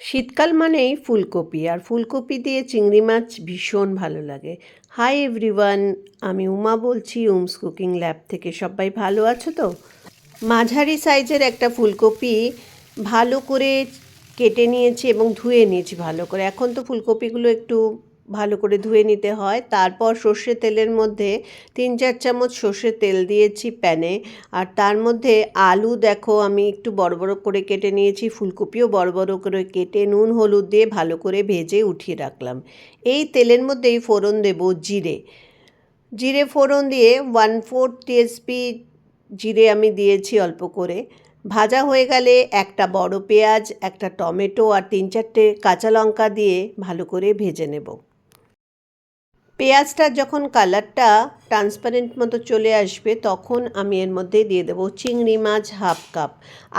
শীতকাল মানেই ফুলকপি, আর ফুলকপি দিয়ে চিংড়ি মাছ ভীষণ ভালো লাগে। হাই এভরিওয়ান আমি উমা বলছি উমস কুকিং ল্যাব থেকে। সবাই ভালো আছো তো? মাঝারি সাইজের একটা ফুলকপি ভালো করে কেটে নিয়েছি এবং ধুয়ে নিয়েছি ভালো করে। এখন তো ফুলকপিগুলো একটু ভালো করে ধুয়ে নিতে হয়। তারপর সর্ষে তেলের মধ্যে তিন চার চামচ সর্ষের তেল দিয়েছি প্যানে। আর তার মধ্যে আলু দেখো, আমি একটু বড় বড় করে কেটে নিয়েছি, ফুলকপিও বড় বড় করে কেটে নুন, হলুদ দিয়ে ভালো করে ভেজে উঠিয়ে রাখলাম। এই তেলের মধ্যেই ফোড়ন দেব জিরে। জিরে ফোড়ন দিয়ে ওয়ান ফোর টিএসপি জিরে আমি দিয়েছি অল্প করে। ভাজা হয়ে গেলে একটা বড় পেঁয়াজ, একটা টমেটো আর তিন চারটে কাঁচা লঙ্কা দিয়ে ভালো করে ভেজে নেব। পেঁয়াজটা যখন কালারটা ট্রান্সপারেন্ট মতো চলে আসবে, তখন আমি এর মধ্যে দিয়ে দেবো চিংড়ি মাছ হাফ কাপ।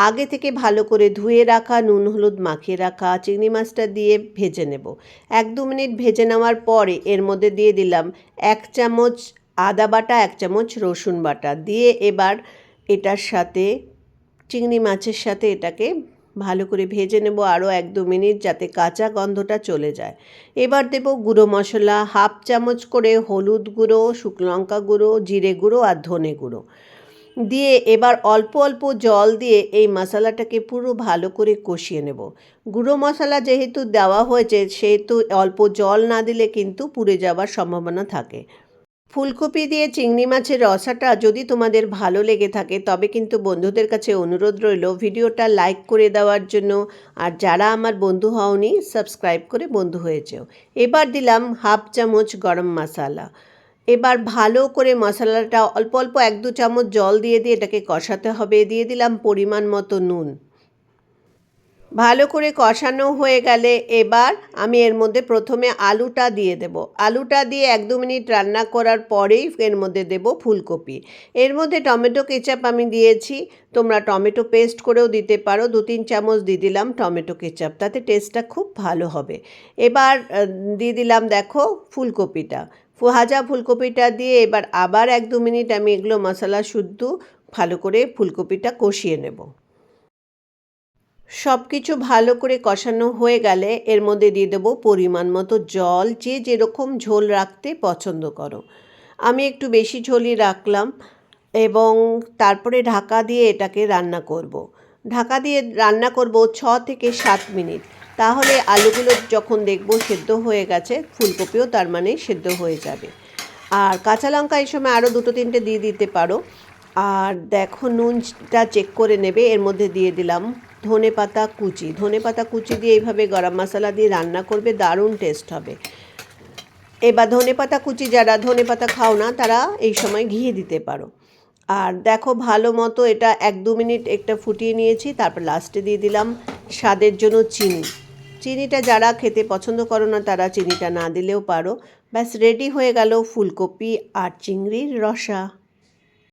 আগে থেকে ভালো করে ধুয়ে রাখা, নুন, হলুদ মাখিয়ে রাখা চিংড়ি মাছটা দিয়ে ভেজে নেব। এক দু মিনিট ভেজে নেওয়ার পরে এর মধ্যে দিয়ে দিলাম এক চামচ আদা বাটা, এক চামচ রসুন বাটা। দিয়ে এবার এটার সাথে, চিংড়ি মাছের সাথে এটাকে ভালো করে ভেজে নেব আরও এক দু মিনিট যাতে কাঁচা গন্ধটা চলে যায়। এবার দেব গুঁড়ো মশলা, হাফ চামচ করে হলুদ গুঁড়ো, শুকনো লঙ্কা গুঁড়ো, জিরে গুঁড়ো আর ধনে গুঁড়ো। দিয়ে এবার অল্প অল্প জল দিয়ে এই মশলাটাকে পুরো ভালো করে কষিয়ে নেব। গুঁড়ো মশলা যেহেতু দেওয়া হয়েছে, সেহেতু অল্প জল না দিলে কিন্তু পুড়ে যাওয়ার সম্ভাবনা থাকে। ফুলকপি দিয়ে চিংড়ি মাছের রসাটা যদি তোমাদের ভালো লেগে থাকে, তবে কিন্তু বন্ধুদের কাছে অনুরোধ রইল ভিডিওটা লাইক করে দেওয়ার জন্য। আর যারা আমার বন্ধু হওনি, সাবস্ক্রাইব করে বন্ধু হয়েছেও এবার দিলাম হাফ চামচ গরম মশালা। এবার ভালো করে মশলাটা অল্প অল্প এক দু চামচ জল দিয়ে দিয়ে এটাকে কষাতে হবে। দিয়ে দিলাম পরিমাণ মতো নুন। ভালো করে কষানো হয়ে গেলে এবার আমি এর মধ্যে প্রথমে আলুটা দিয়ে দেব। আলুটা দিয়ে এক দু মিনিট রান্না করার পরেই এর মধ্যে দেব ফুলকপি। এর মধ্যে টমেটো কেচাপ আমি দিয়েছি। তোমরা টমেটো পেস্ট করেও দিতে পারো। দু তিন চামচ দিয়ে দিলাম টমেটো কেচাপ। তাতে টেস্টটা খুব ভালো হবে। এবার দিয়ে দিলাম দেখো ফুলকপিটা। ভাজা ফুলকপিটা দিয়ে এবার আবার এক দু মিনিট আমি এগুলো মশলা শুদ্ধ ভালো করে ফুলকপিটা কষিয়ে নেব। সব কিছু ভালো করে কষানো হয়ে গেলে এর মধ্যে দিয়ে দেবো পরিমাণ মতো জল। যে যেরকম ঝোল রাখতে পছন্দ করো। আমি একটু বেশি ঝোলই রাখলাম এবং তারপরে ঢাকা দিয়ে এটাকে রান্না করব। ঢাকা দিয়ে রান্না করব ছ থেকে সাত মিনিট। তাহলে আলুগুলো যখন দেখব সেদ্ধ হয়ে গেছে, ফুলকপিও তার মানে সেদ্ধ হয়ে যাবে। আর কাঁচা লঙ্কা এই সময় আরও দুটো তিনটে দিয়ে দিতে পারো। আর দেখো নুনটা চেক করে নেবে, এর মধ্যে দিয়ে দিলাম ধনে পাতা কুচি। ধনে পাতা কুচি দিয়ে এইভাবে গরম মশলা দিয়ে রান্না করবে, দারুণ টেস্ট হবে। এবার ধনে পাতা কুচি, যারা ধনে পাতা খাও না, তারা এই সময় ঘিয়ে দিতে পারো। আর দেখো, ভালো মতো এটা এক দু মিনিট একটা ফুটিয়ে নিয়েছি, তারপর লাস্টে দিয়ে দিলাম স্বাদের জন্য চিনি। চিনিটা যারা খেতে পছন্দ করো না, তারা চিনিটা না দিলেও পারো। ব্যাস রেডি হয়ে গেল ফুলকপি আর চিংড়ির রসা।